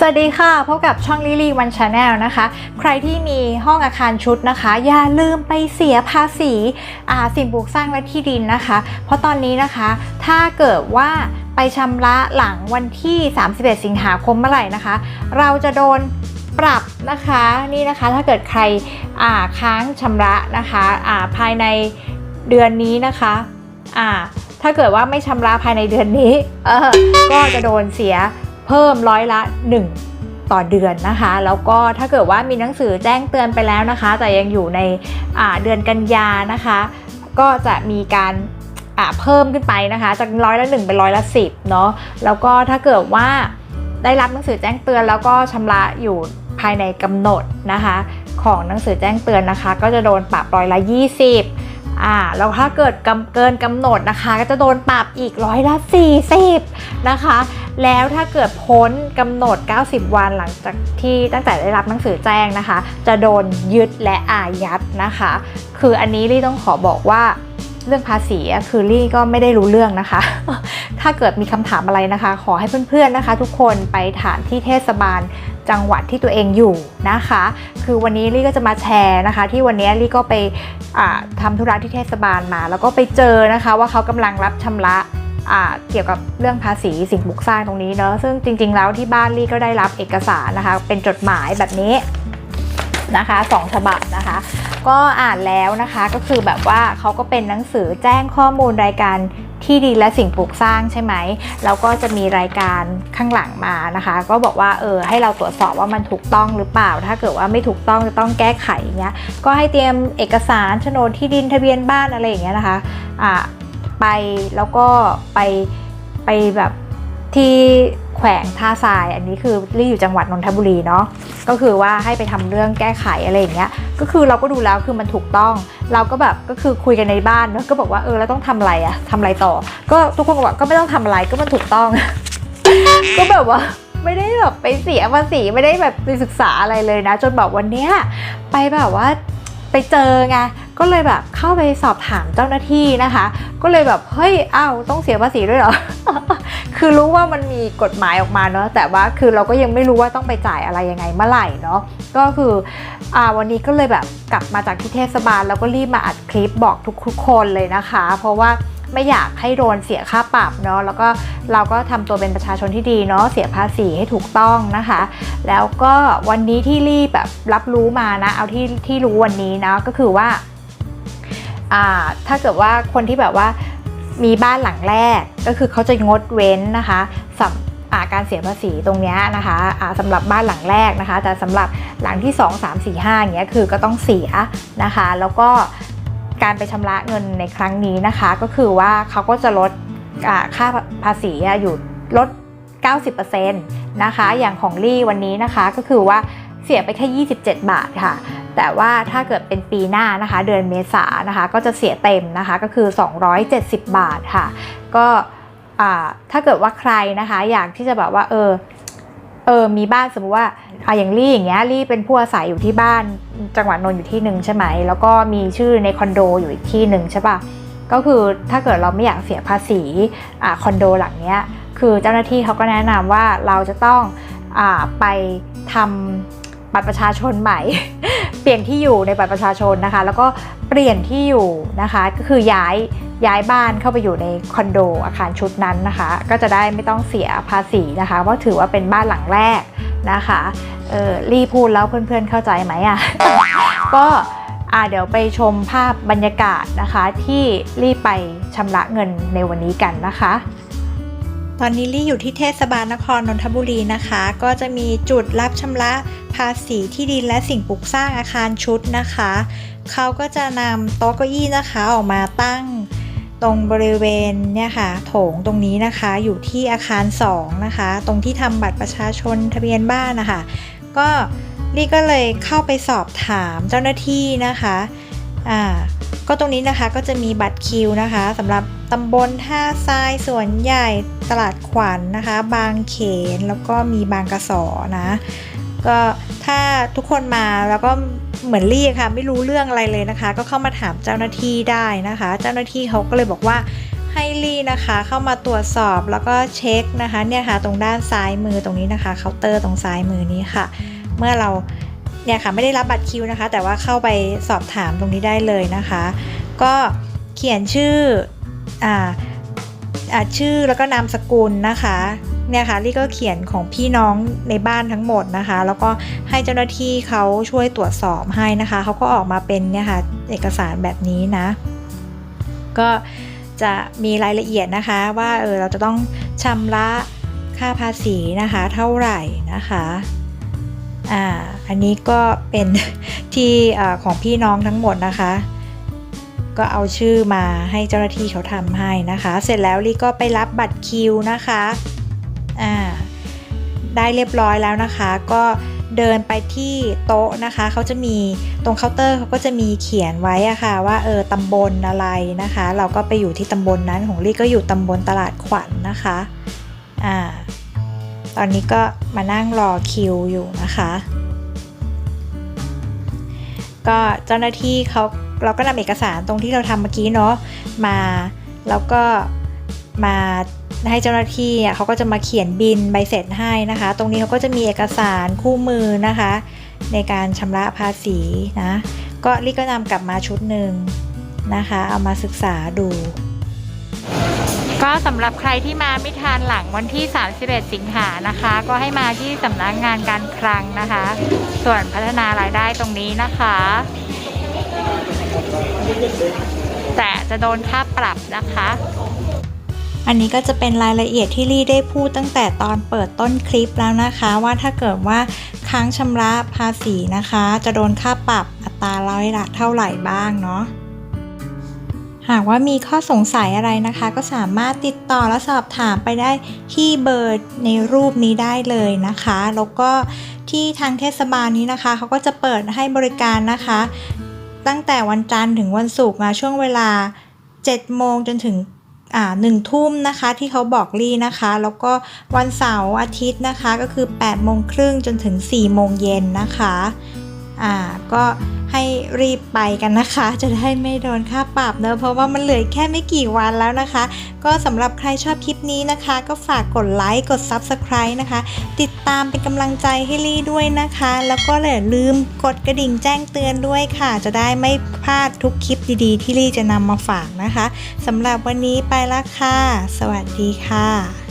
สวัสดีค่ะ พบกับช่องลิลี่วันชาแนลนะคะ ใครที่มีห้องอาคารชุดนะคะ อย่าลืมไปเสียภาษีอาสิ่งปลูกสร้างและที่ดินนะคะ เพราะตอนนี้นะคะ ถ้าเกิดว่าไปชำระหลังวันที่ 31 สิงหาคมเมื่อไหร่นะคะ เราจะโดนปรับนะคะนี่นะคะถ้าเกิดใครค้างชำระนะคะภายในเดือนนี้นะคะถ้าเกิดว่าไม่ชำระภายในเดือนนี้ก็จะโดนเสีย เพิ่มร้อยละ 1 ต่อเดือนนะคะ แล้วก็ถ้าเกิดว่ามีหนังสือแจ้งเตือนไปแล้วนะคะ แต่ยังอยู่ในเดือนกันยานะคะ ก็จะมีการเพิ่มขึ้นไปนะคะ จากร้อยละ1เป็นร้อยละ10เนาะแล้วก็ถ้าเกิดว่าได้รับหนังสือแจ้งเตือนแล้วก็ชำระอยู่ภายในกำหนดนะคะ ของหนังสือแจ้งเตือนนะคะ ก็จะโดนปรับร้อยละ 20อ่าแล้วถ้าเกิดกเกินกำหนดนะคะ ก็จะโดนปรับอีกร้อยละ40นะคะ แล้วถ้าเกิดพ้นกำหนด 90 วันหลังจากที่ตั้งแต่ได้รับหนังสือแจ้งนะคะ จะโดนยึดและอายัดนะคะ คืออันนี้ลี่ต้องขอบอกว่าเรื่องภาษีคือลี่ก็ไม่ได้รู้เรื่องนะคะ ถ้าเกิดมีคำถามอะไรนะคะ ขอให้เพื่อนๆนะคะ ทุกคนไปถามที่เทศบาลจังหวัดที่ตัวเองอยู่นะคะ คือวันนี้ลี่ก็จะมาแชร์นะคะ ที่วันนี้ลี่ก็ไปอ่าทำธุระที่เทศบาลมา แล้วก็ไปเจอนะคะ ว่าเขากำลังรับชำระ เกี่ยวกับเรื่องภาษีสิ่งปลูกสร้างตรงนี้เนอะซึ่งจริง ๆ แล้วที่บ้านลี่ก็ได้รับเอกสารนะคะ เป็นจดหมายแบบนี้นะคะสองฉบับนะคะ ก็อ่านแล้วนะคะก็คือแบบว่าเขาก็เป็นหนังสือแจ้งข้อมูลรายการที่ดินและสิ่งปลูกสร้างใช่ไหมแล้วก็จะมีรายการข้างหลังมานะคะ ก็บอกว่าเออให้เราตรวจสอบว่ามันถูกต้องหรือเปล่า ถ้าเกิดว่าไม่ถูกต้องจะต้องแก้ไขเงี้ยก็ให้เตรียมเอกสารโฉนดที่ดินทะเบียนบ้านอะไรอย่างเงี้ยนะคะอ่า ไปแล้วก็ไปไปแบบที่แขวงท่าทรายอันนี้คือรี่อยู่จังหวัดนนทบุรีเนาะก็คือว่าให้ไปทำเรื่องแก้ไขอะไรอย่างเงี้ยก็คือเราก็ดูแล้วคือมันถูกต้อง เราก็แบบก็คือคุยกันในบ้านเนาะก็บอกว่าเออแล้วต้องทำอะไรอะทำอะไรต่อ ก็ทุกคนบอกก็ไม่ต้องทำอะไรก็มันถูกต้อง ก็แบบว่าไม่ได้แบบไปเสียภาษีไม่ได้แบบไปศึกษาอะไรเลยนะ จนแบบวันเนี้ยไปแบบว่า ไปเจอไงก็เลยแบบเข้าไปสอบถามเจ้าหน้าที่นะคะ ก็เลยแบบเฮ้ยอ้าวต้องเสียภาษีด้วยเหรอ คือรู้ว่ามันมีกฎหมายออกมาเนาะแต่ว่าคือเราก็ยังไม่รู้ว่าต้องไปจ่ายอะไรยังไงเมื่อไหร่เนาะก็คืออ่าวันนี้ก็เลยแบบกลับมาจากที่เทศบาลแล้วก็รีบมาอัดคลิปบอกทุกๆคนเลยนะคะ เพราะว่า ไม่อยากให้โดนเสียค่าปรับเนาะแล้วก็เราก็ทำตัวเป็นประชาชนที่ดีเนาะเสียภาษีให้ถูกต้องนะคะ แล้วก็วันนี้ที่รีบแบบรับรู้มานะ เอาที่ที่รู้วันนี้นะก็คือว่าอ่าถ้าเกิดว่าคนที่แบบว่ามีบ้านหลังแรกก็คือเขาจะงดเว้นนะคะสำอ่าการเสียภาษีตรงเนี้ยนะคะสำหรับบ้านหลังแรกนะคะ แต่สำหรับหลังที่ 2 3 4 5อย่างเงี้ยคือก็ต้องเสียนะคะ แล้วก็ การไปชำระเงินในครั้งนี้นะคะ ก็คือว่าเขาก็จะลดค่าภาษีอยู่ลด 90%นะคะ อย่างของลี่วันนี้นะคะก็คือว่าเสียไปแค่ 27 บาทค่ะ แต่ว่าถ้าเกิดเป็นปีหน้านะคะ เดือนเมษานะคะ ก็จะเสียเต็มนะคะก็คือ 270 บาทค่ะ ก็ถ้าเกิดว่าใครนะคะ อยากที่จะแบบว่าเออ เออมีบ้านสมมติว่าอ่าอย่างลี่อย่างเงี้ยลี่เป็นผู้อาศัยอยู่ที่บ้านจังหวัดนนท์อยู่ที่หนึ่งใช่ไหมแล้วก็มีชื่อในคอนโดอยู่อีกที่หนึ่งใช่ปะก็คือถ้าเกิดเราไม่อยากเสียภาษีอ่าคอนโดหลังเนี้ยคือเจ้าหน้าที่เขาก็แนะนำว่าเราจะต้องอาไปทำ บัตรประชาชนใหม่ เปลี่ยนที่อยู่ในบัตรประชาชนนะคะ แล้วก็เปลี่ยนที่อยู่นะคะ ก็คือย้ายย้ายบ้านเข้าไปอยู่ในคอนโดอาคารชุดนั้นนะคะ ก็จะได้ไม่ต้องเสียภาษีนะคะเพราะถือว่าเป็นบ้านหลังแรกนะคะเออรีพูดแล้วเพื่อนๆเข้าใจไหมอะ ก็อ่าเดี๋ยวไปชมภาพบรรยากาศนะคะ ที่รีไปชำระเงินในวันนี้กันนะคะ ตอนนี้ลี่อยู่ที่เทศบาลนครนนทบุรีนะคะ ก็จะมีจุดรับชำระภาษีที่ดินและสิ่งปลูกสร้างอาคารชุดนะคะ เขาก็จะนำโต๊ะเก้าอี้นะคะออกมาตั้งตรงบริเวณเนี่ยค่ะโถงตรงนี้นะคะอยู่ที่อาคาร 2 นะคะ ตรงที่ทำบัตรประชาชนทะเบียนบ้านนะคะ ก็ลี่ก็เลยเข้าไปสอบถามเจ้าหน้าที่นะคะอ่าก็ตรงนี้นะคะก็จะมีบัตรคิวนะคะสำหรับ ตำบลท่าทรายสวนใหญ่ตลาดขวัญนนะคะ บางเขนแล้วก็มีบางกระสอนะ ก็ถ้าทุกคนมาแล้วก็เหมือนเรียกค่ะ ไม่รู้เรื่องอะไรเลยนะคะ ก็เข้ามาถามเจ้าหน้าที่ได้นะคะ เจ้าหน้าที่เขาก็เลยบอกว่าให้ลี่นะคะเข้ามาตรวจสอบแล้วก็เช็คนะคะเนี่ยค่ะตรงด้านซ้ายมือตรงนี้นะคะเคาน์เตอร์ตรงซ้ายมือนี้ค่ะ เมื่อเราเนี่ยค่ะไม่ได้รับบัตรคิวนะคะ แต่ว่าเข้าไปสอบถามตรงนี้ได้เลยนะคะ ก็เขียนชื่อ อ่าชื่อแล้วก็นามสกุลนะคะเนี่ยค่ะลี่ก็เขียนของพี่น้องในบ้านทั้งหมดนะคะ แล้วก็ให้เจ้าหน้าที่เขาช่วยตรวจสอบให้นะคะเขาก็ออกมาเป็นเนี่ยค่ะเอกสารแบบนี้นะ ก็จะมีรายละเอียดนะคะว่าเออเราจะต้องชำระค่าภาษีนะคะเท่าไหร่นะคะอ่าอันนี้ก็เป็นที่อของพี่น้องทั้งหมดนะคะ ก็เอาชื่อมาให้เจ้าหน้าที่เขาทำให้นะคะ เสร็จแล้วลี่ก็ไปรับบัตรคิวนะคะอ่าได้เรียบร้อยแล้วนะคะ ก็เดินไปที่โต๊ะนะคะ เขาจะมีตรงเคาน์เตอร์เขาก็จะมีเขียนไว้อะค่ะ ว่าเออตำบลอะไรนะคะ เราก็ไปอยู่ที่ตำบลนั้นของลี่ก็อยู่ตำบลตลาดขวัญนนะคะอ่าตอนนี้ก็มานั่งรอคิวอยู่นะคะ ก็เจ้าหน้าที่เขา เราก็นำเอกสารตรงที่เราทำเมื่อกี้เนาะมา แล้วก็มาให้เจ้าหน้าที่อะเขาก็จะมาเขียนบินใบเสร็จให้นะคะ ตรงนี้เขาก็จะมีเอกสารคู่มือนะคะ ในการชำระภาษีนะ ก็ลี่ก็นำกลับมาชุดหนึ่งนะคะ เอามาศึกษาดู ก็สำหรับใครที่มาไม่ทานหลังวันที่ 31 สิงหานะคะ ก็ให้มาที่สำนักงานการคลังนะคะ ส่วนพัฒนารายได้ตรงนี้นะคะ แต่จะโดนค่าปรับนะคะ อันนี้ก็จะเป็นรายละเอียดที่ลี่ได้พูดตั้งแต่ตอนเปิดต้นคลิปแล้วนะคะ ว่าถ้าเกิดว่าค้างชำระภาษีนะคะ จะโดนค่าปรับอัตราร้อยละเท่าไหร่บ้างเนาะหากว่ามีข้อสงสัยอะไรนะคะ ก็สามารถติดต่อและสอบถามไปได้ที่เบอร์ในรูปนี้ได้เลยนะคะ แล้วก็ที่ทางเทศบาลนี้นะคะเขาก็จะเปิดให้บริการนะคะ ตั้งแต่วันจันทร์ถึงวันศุกร์นะช่วงเวลา 7 โมงจนถึงหนึ่งทุ่มนะคะที่เขาบอกลี่นะคะ แล้วก็วันเสาร์อาทิตย์นะคะก็คือ 8 โมงครึ่งจนถึง 4 โมงเย็นนะคะ อ่าก็ให้รีบไปกันนะคะ จะได้ไม่โดนค่าปรับเนอะเพราะว่ามันเหลือแค่ไม่กี่วันแล้วนะคะ ก็สำหรับใครชอบคลิปนี้นะคะ ก็ฝากกดไลค์กด Subscribe นะคะ ติดตามเป็นกำลังใจให้ลี่ด้วยนะคะ แล้วก็อย่าลืมกดกระดิ่งแจ้งเตือนด้วยค่ะ จะได้ไม่พลาดทุกคลิปดีๆ ที่ลี่จะนำมาฝากนะคะสำหรับวันนี้ไปละค่ะ สวัสดีค่ะ